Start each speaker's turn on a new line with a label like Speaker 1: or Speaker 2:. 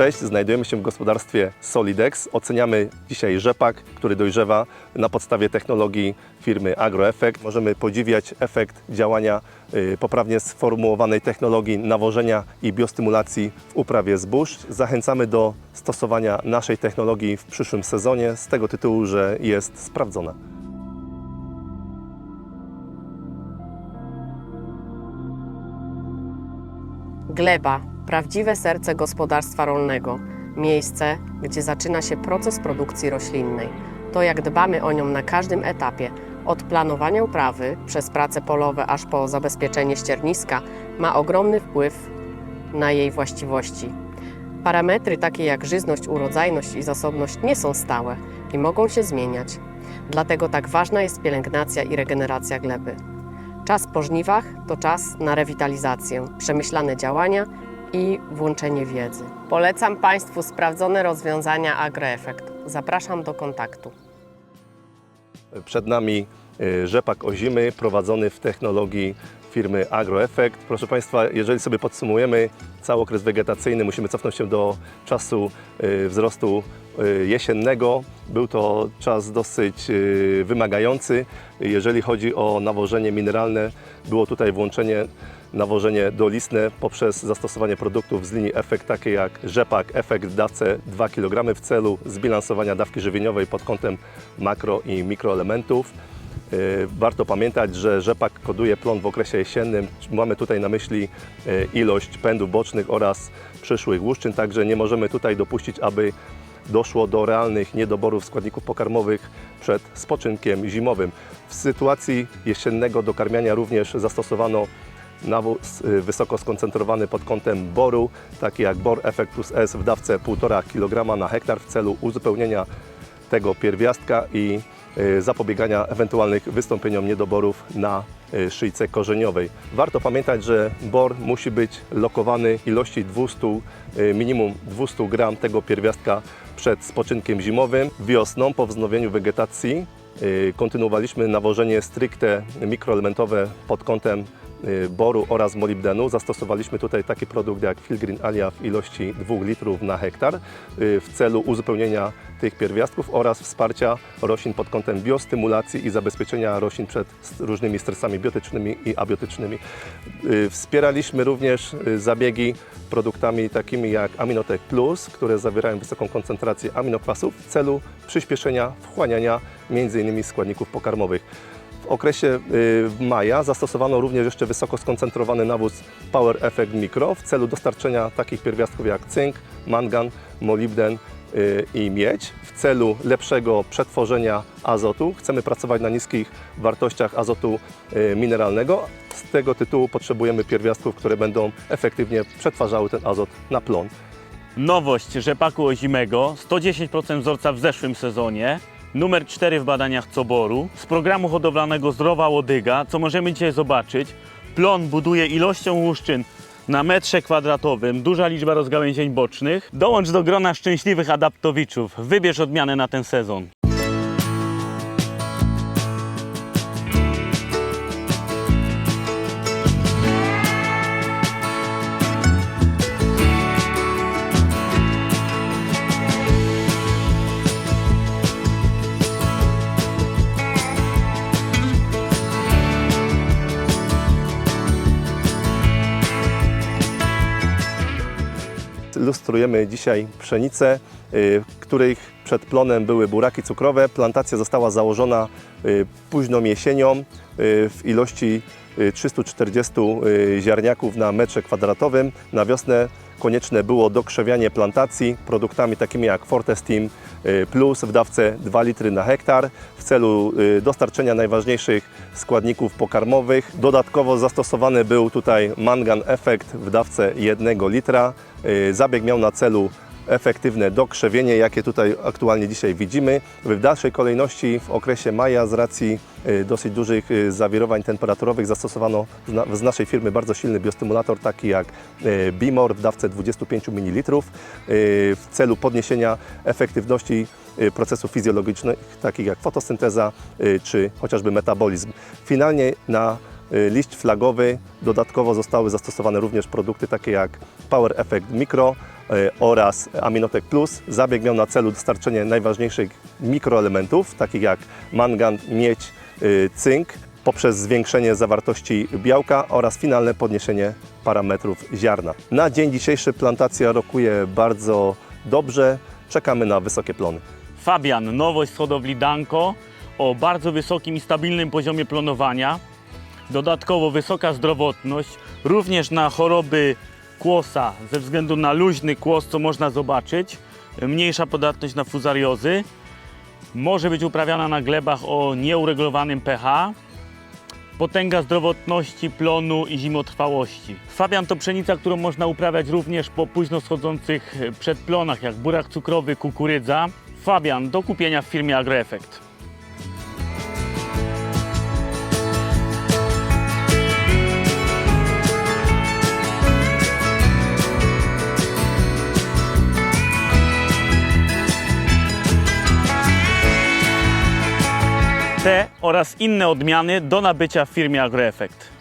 Speaker 1: Cześć, znajdujemy się w gospodarstwie Solidex. Oceniamy dzisiaj rzepak, który dojrzewa na podstawie technologii firmy AgroEffect. Możemy podziwiać efekt działania y, poprawnie sformułowanej technologii nawożenia i biostymulacji w uprawie zbóż. Zachęcamy do stosowania naszej technologii w przyszłym sezonie z tego tytułu, że jest sprawdzona.
Speaker 2: Gleba prawdziwe serce gospodarstwa rolnego, miejsce, gdzie zaczyna się proces produkcji roślinnej. To, jak dbamy o nią na każdym etapie, od planowania uprawy przez prace polowe aż po zabezpieczenie ścierniska, ma ogromny wpływ na jej właściwości. Parametry takie jak żyzność, urodzajność i zasobność nie są stałe i mogą się zmieniać. Dlatego tak ważna jest pielęgnacja i regeneracja gleby. Czas po żniwach to czas na rewitalizację, przemyślane działania i włączenie wiedzy. Polecam Państwu sprawdzone rozwiązania AgroEffect. Zapraszam do kontaktu.
Speaker 1: Przed nami y, rzepak ozimy prowadzony w technologii firmy AgroEffect. Proszę Państwa, jeżeli sobie podsumujemy cały okres wegetacyjny, musimy cofnąć się do czasu y, wzrostu y, jesiennego. Był to czas dosyć wymagający. Jeżeli chodzi o nawożenie mineralne, było tutaj włączenie nawożenie dolistne poprzez zastosowanie produktów z linii Efekt, takie jak rzepak, efekt dawce 2 kg w celu zbilansowania dawki żywieniowej pod kątem makro i mikroelementów. Y, Warto pamiętać, że rzepak koduje plon w okresie jesiennym. Mamy tutaj na myśli y, ilość pędów bocznych oraz przyszłych łuszczyn, także nie możemy tutaj dopuścić, aby doszło do realnych niedoborów składników pokarmowych przed spoczynkiem zimowym. W sytuacji jesiennego dokarmiania również zastosowano nawóz y, wysoko skoncentrowany pod kątem boru, taki jak bor Effect Plus S w dawce 1,5 kg na hektar w celu uzupełnienia tego pierwiastka i y, zapobiegania ewentualnych wystąpieniom niedoborów na y, szyjce korzeniowej. Warto pamiętać, że bor musi być lokowany ilości 200, y, minimum 200 gram tego pierwiastka przed spoczynkiem zimowym. Wiosną po wznowieniu wegetacji kontynuowaliśmy nawożenie stricte mikroelementowe pod kątem boru oraz molibdenu. Zastosowaliśmy tutaj taki produkt jak Filgreen Alia w ilości 2 litrów na hektar y, w celu uzupełnienia tych pierwiastków oraz wsparcia roślin pod kątem biostymulacji i zabezpieczenia roślin przed różnymi stresami biotycznymi i abiotycznymi. Y, Wspieraliśmy również y, zabiegi produktami takimi jak Aminotech Plus, które zawierają wysoką koncentrację aminokwasów w celu przyspieszenia wchłaniania m.in. składników pokarmowych. Okresie y, maja zastosowano również jeszcze wysoko skoncentrowany nawóz Power Effect Micro w celu dostarczenia takich pierwiastków jak cynk, mangan, molibden y, i miedź. W celu lepszego przetworzenia azotu chcemy pracować na niskich wartościach azotu y, mineralnego. Z tego tytułu potrzebujemy pierwiastków, które będą efektywnie przetwarzały ten azot na plon.
Speaker 3: Nowość rzepaku ozimego, 110% wzorca w zeszłym sezonie, numer 4 w badaniach Coboru, z programu hodowlanego Zdrowa Łodyga, co możemy dzisiaj zobaczyć, plon buduje ilością łuszczyn na metrze kwadratowym, duża liczba rozgałęzień bocznych. Dołącz do grona szczęśliwych adaptowiczów, wybierz odmianę na ten sezon.
Speaker 1: Ilustrujemy dzisiaj pszenicę, y, których przed plonem były buraki cukrowe. Plantacja została założona y, późną jesienią y, w ilości y, 340 y, ziarniaków na metrze kwadratowym. Na wiosnę konieczne było dokrzewianie plantacji produktami takimi jak Fortestim y, Plus w dawce 2 litry na hektar w celu y, dostarczenia najważniejszych składników pokarmowych. Dodatkowo zastosowany był tutaj mangan efekt w dawce 1 litra. Y, Zabieg miał na celu efektywne dokrzewienie, jakie tutaj aktualnie dzisiaj widzimy. W dalszej kolejności w okresie maja z racji y, dosyć dużych y, zawirowań temperaturowych zastosowano z na- z naszej firmy bardzo silny biostymulator, taki jak y, Bimor w dawce 25 ml w celu podniesienia efektywności procesów fizjologicznych, takich jak fotosynteza czy chociażby metabolizm. Finalnie na liść flagowy dodatkowo zostały zastosowane również produkty takie jak Power Effect Micro oraz Aminotek Plus. Zabieg miał na celu dostarczenie najważniejszych mikroelementów, takich jak mangan, miedź, y, cynk, poprzez zwiększenie zawartości białka oraz finalne podniesienie parametrów ziarna. Na dzień dzisiejszy plantacja rokuje bardzo dobrze. Czekamy na wysokie plony.
Speaker 3: Fabian, nowość z hodowli Danko o bardzo wysokim i stabilnym poziomie plonowania. Dodatkowo wysoka zdrowotność, również na choroby kłosa ze względu na luźny kłos, co można zobaczyć. Mniejsza podatność na fuzariozy. Może być uprawiana na glebach o nieuregulowanym pH. Potęga zdrowotności, plonu i zimotrwałości. Fabian to pszenica, którą można uprawiać również po późno schodzących przedplonach, jak burak cukrowy, kukurydza. Fabian do kupienia w firmie AgroEffect. Te oraz inne odmiany do nabycia w firmie AgroEffect.